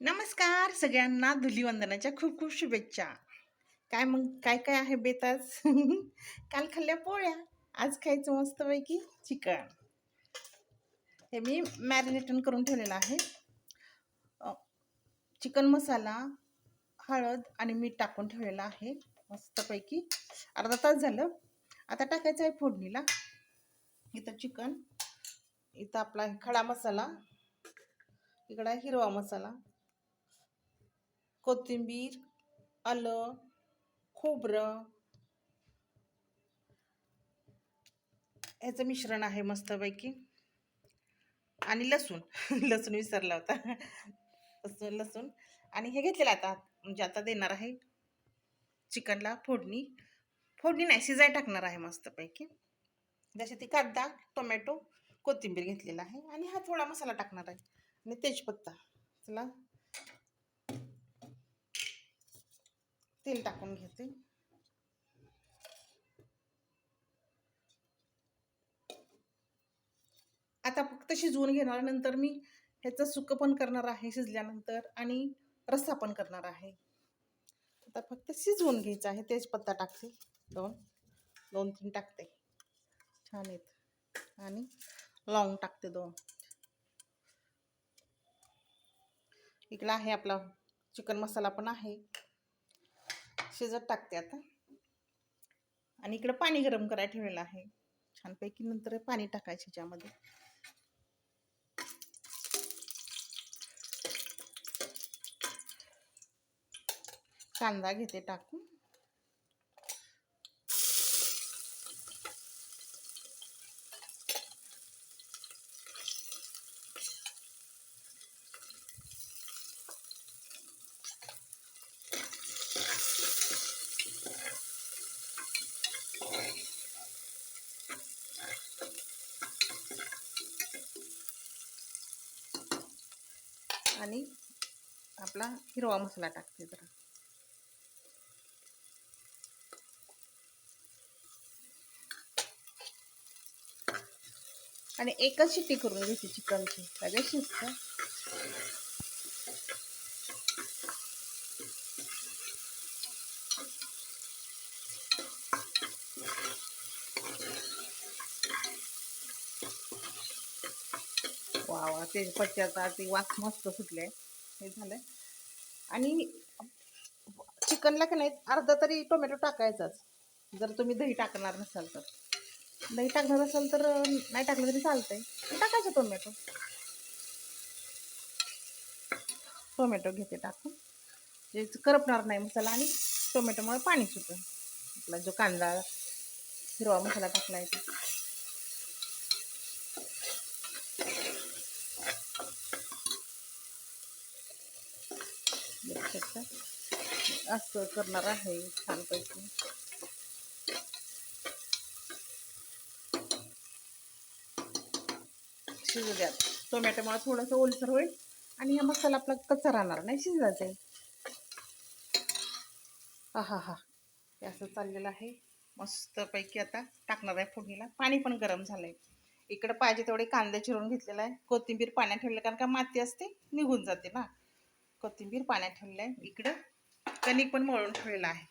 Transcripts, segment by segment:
नमस्कार सगळ्यांना धुलीवंदनाच्या खूप खूप शुभेच्छा. काय मग काय काय आहे बेतास काल खाल्ल्या पोळ्या आज खायचं मस्तपैकी चिकन. हे मी मॅरिनेटन करून ठेवलेलं आहे. चिकन मसाला हळद आणि मीठ टाकून ठेवलेलं आहे. मस्तपैकी अर्धा तास झालं. आता टाकायचं आहे फोडणीला. इथं चिकन इथं आपला खडा मसाला इकडं हिरवा मसाला. कोथिंबीर आलं खोबरं. ह्याचं मिश्रण आहे मस्तपैकी. आणि लसूण. लसूण विसरला होता. लसूण लसूण. आणि हे घेतलेलं आता म्हणजे आता देणार आहे. चिकनला फोडणी. फोडणी नाही शिजाय टाकणार आहे मस्तपैकी. जसे ती कांदा टोमॅटो कोथिंबीर घेतलेला आहे. आणि हा थोडा मसाला टाकणार आहे. आणि तेजपत्ता. चला. तेल टाकून घेते. आता फक्त शिजवून घेणार नंतर मी ह्याचं सुकं पण करणार आहे शिजल्यानंतर आणि रस्सा पण करणार आहे. आता फक्त शिजवून घ्यायचं आहे तेजपत्ता टाकते. दोन दोन तीन टाकते. छान येत आणि लॉंग टाकते दोन. इकडं आहे आपला चिकन मसाला पण आहे. शिजत टाकते आता. आणि इकडं पाणी गरम करायला ठेवलेलं आहे. छानपैकी नंतर पाणी टाकायचे ह्याच्यामध्ये कांदा घेते टाकून. आणि आपला हिरवा मसाला टाकते जरा. आणि एकच शिट्टी करून घ्यायची चिकनची. लगेच शिजतं वा वा ते पट्ट्याचा ते वास मस्त सुटले हे झालं आणि चिकनला का नाही अर्धा तरी टोमॅटो टाकायचाच. जर तुम्ही दही टाकणार नसाल तर. दही टाकणार असाल तर नाही टाकलं तरी चालतंय. टाकायचं टोमॅटो. टोमॅटो घेते टाकून. जे करपणार नाही मसाला आणि टोमॅटोमुळे पाणी सुटतं आपला जो कांदा हिरवा मसाला टाकला आहे शकता असं करणार आहे छानपैकी. शिजू द्या. टोमॅटोमुळे थोडंसं ओलसर होईल आणि हा मसाला आपला कच्चा राहणार नाही शिजला जाईल हा हा. हा हे असं चाललेलं आहे. मस्तपैकी आता टाकणार आहे फोडणीला. पाणी पण गरम झालं आहे इकडं पाहिजे तेवढे कांदे चिरून घेतलेला आहे. कोथिंबीर पाण्यात ठेवलं कारण का माती असते निघून जाते ना. कोथिंबीर पाण्यात ठेवलेलं आहे इकडं. कणिक पण मळून ठेवलेलं आहे.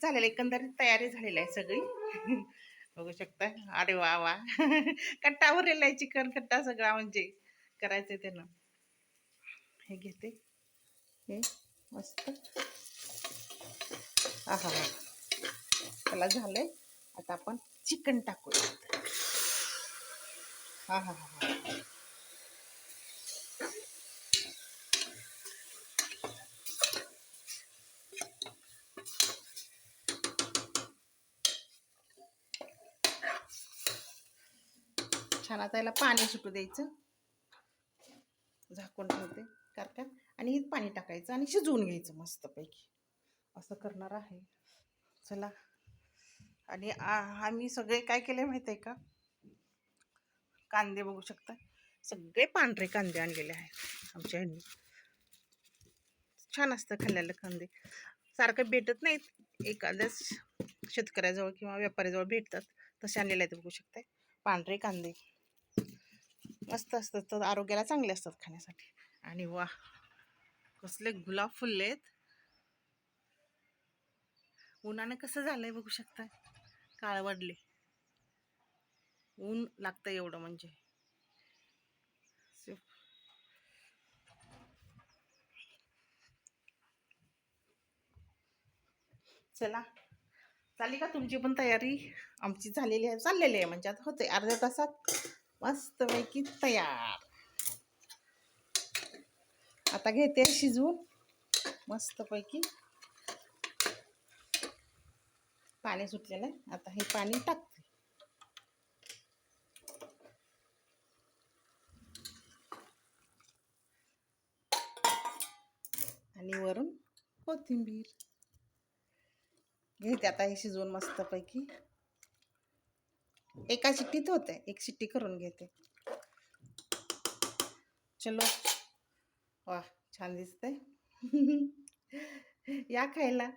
झालेलं एकंदरीत तयारी झालेली आहे सगळी. बघू शकता. अरे वा वा. कट्टा उरलेला आहे चिकन कट्टा सगळा म्हणजे. करायचं त्यानं. हे घेते. हे मस्त. हा हा हा त्याला झालंय. आता आपण चिकन टाकूया हा हा हा हा छान आता याला पाणी सुटू द्यायचं. झाकून ठेवते कारण आणि पाणी टाकायचं आणि शिजवून घ्यायचं मस्तपैकी. असं करणार आहे. चला. आणि आम्ही सगळे काय केले माहीत आहे का? कांदे बघू शकता. सगळे पांढरे कांदे आणलेले आहेत आमच्या ह्यांनी. छान असतं खाल्लेलं कांदे. सारखं भेटत नाहीत. एखाद्याच शेतकऱ्याजवळ किंवा व्यापाऱ्याजवळ भेटतात. तसे आणलेले आहेत बघू शकताय. पांढरे कांदे. मस्त असतात तर आरोग्याला चांगले असतात खाण्यासाठी. आणि वा कसले गुलाब फुललेत उन्हाने कसं झालंय बघू शकता? काळ वाढले. ऊन लागतं एवढं म्हणजे. चला. झाली का तुमची पण तयारी? आमची झालेली आहे चाललेली आहे म्हणजे आता होते अर्ध्या तासात. मस्तपैकी तयार. आता घेते शिजवून. मस्तपैकी. पाणी सुटलेलं आहे. आता हे पाणी टाकते. आणि वरून कोथिंबीर. घेते आता हे शिजवून मस्तपैकी. एका शिट्टीत होते एक शिट्टी करून घेते. चलो. वा छान दिसतंय. या खायला.